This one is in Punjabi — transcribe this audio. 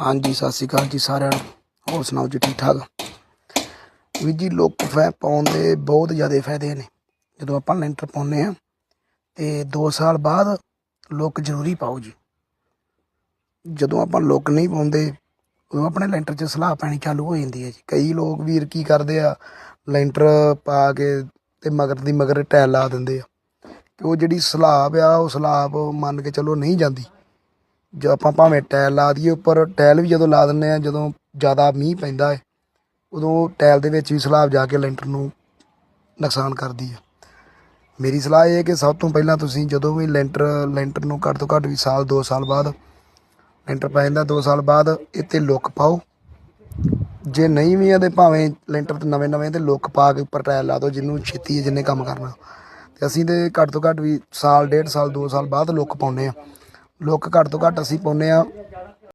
ਹਾਂਜੀ, ਸਤਿ ਸ਼੍ਰੀ ਅਕਾਲ ਜੀ ਸਾਰਿਆਂ ਨੂੰ। ਹੋਰ ਸੁਣਾਓ ਜੀ, ਠੀਕ ਠਾਕ? ਵੀ ਜੀ, ਲੋਕ ਫੈ, ਪਾਉਣ ਦੇ ਬਹੁਤ ਜ਼ਿਆਦਾ ਫਾਇਦੇ ਨੇ। ਜਦੋਂ ਆਪਾਂ ਲੈਂਟਰ ਪਾਉਂਦੇ ਆ ਤੇ 2 ਸਾਲ ਬਾਅਦ ਲੋਕ ਜ਼ਰੂਰੀ ਪਾਓ ਜੀ। ਜਦੋਂ ਆਪਾਂ ਲੋਕ ਨਹੀਂ ਪਾਉਂਦੇ, ਉਦੋਂ ਆਪਣੇ ਲੈਂਟਰ 'ਚ ਸਲਾਹ ਪੈਣੀ ਚਾਲੂ ਹੋ ਜਾਂਦੀ ਹੈ ਜੀ। ਕਈ ਲੋਕ ਵੀਰ ਕੀ ਕਰਦੇ ਆ, ਲੈਂਟਰ ਪਾ ਕੇ ਤੇ ਮਗਰ ਦੀ ਮਗਰ ਟੈਲ ਲਾ ਦਿੰਦੇ ਆ। ਕਿ ਉਹ ਜਿਹੜੀ ਸਲਾਬ ਆ, ਉਹ ਸਲਾਬ ਮੰਨ ਕੇ ਚਲੋ ਨਹੀਂ ਜਾਂਦੀ। ਜੋ ਆਪਾਂ ਭਾਵੇਂ ਟਾਇਲ ਲਾ ਦਈਏ, ਉੱਪਰ ਟਾਇਲ ਵੀ ਜਦੋਂ ਲਾ ਦਿੰਨੇ ਆ ਜਦੋਂ ਜ਼ਿਆਦਾ ਮੀਂਹ ਪੈਂਦਾ ਹੈ, ਉਦੋਂ ਟਾਇਲ ਦੇ ਵਿੱਚ ਵੀ ਸਲਾਬ ਜਾ ਕੇ ਲੈਂਟਰ ਨੂੰ ਨੁਕਸਾਨ ਕਰਦੀ ਹੈ। ਮੇਰੀ ਸਲਾਹ ਇਹ ਹੈ ਕਿ ਸਭ ਤੋਂ ਪਹਿਲਾਂ ਤੁਸੀਂ ਜਦੋਂ ਵੀ ਲੈਂਟਰ ਲੈਂਟਰ ਨੂੰ ਘੱਟ ਤੋਂ ਘੱਟ ਵੀ ਸਾਲ 2 ਸਾਲ ਬਾਅਦ ਲੈਂਟਰ ਪੈ ਜਾਂਦਾ 2 ਸਾਲ ਬਾਅਦ ਇੱਥੇ ਲੁੱਕ ਪਾਓ। ਜੇ ਨਹੀਂ ਵੀ ਆ ਤੇ ਭਾਵੇਂ ਲੈਂਟਰ ਤੇ ਨਵੇਂ ਨਵੇਂ ਤੇ ਲੁੱਕ ਪਾ ਕੇ ਉੱਪਰ ਟਾਇਲ ਲਾ ਦਿਓ, ਜਿਹਨੂੰ ਛੇਤੀ ਹੈ ਜਿੰਨੇ ਕੰਮ ਕਰਨਾ। ਤੇ ਅਸੀਂ ਤੇ ਘੱਟ ਤੋਂ ਘੱਟ ਵੀ ਸਾਲ, ਡੇਢ ਸਾਲ 2 ਸਾਲ ਬਾਅਦ ਲੁੱਕ ਪਾਉਨੇ ਆ ਲੋਕ ਘੱਟ ਤੋਂ ਘੱਟ ਅਸੀਂ ਪਾਉਨੇ ਆ